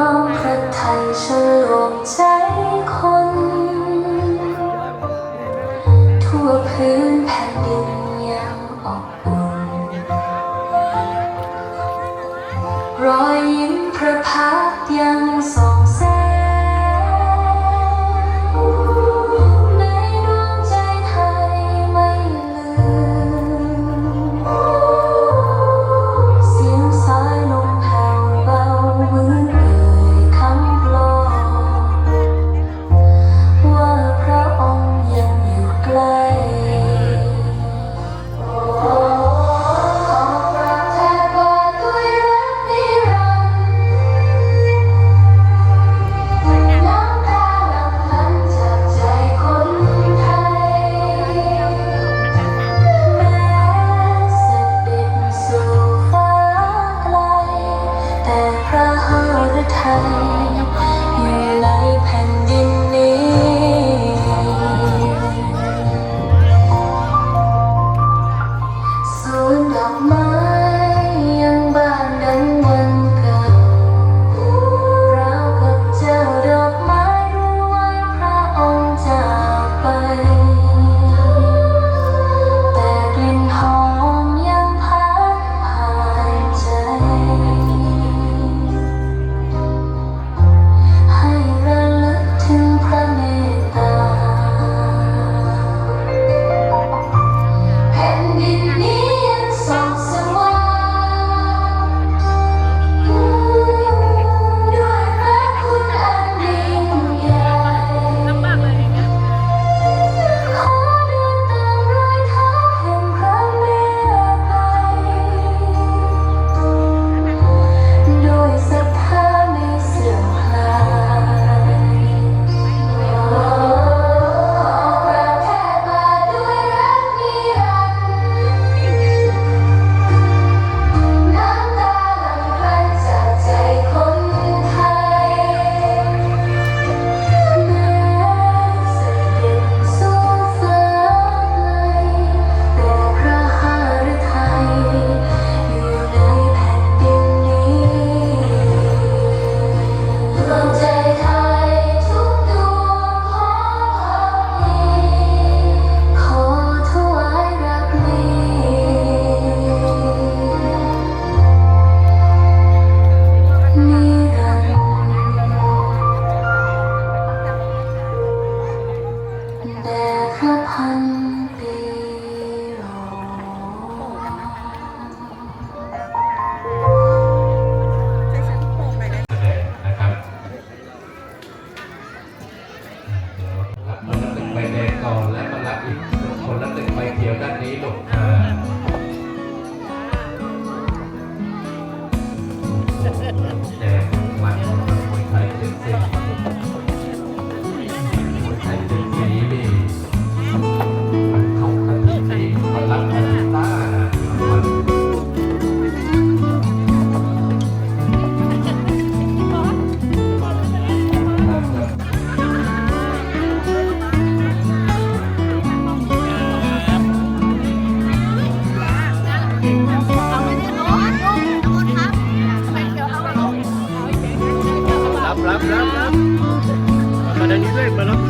ำพระทัยฉลวงใจคน ทั่วพื้นแผ่นดิน 嗯 รับรัมาด้านนี้ด้ยมั้ค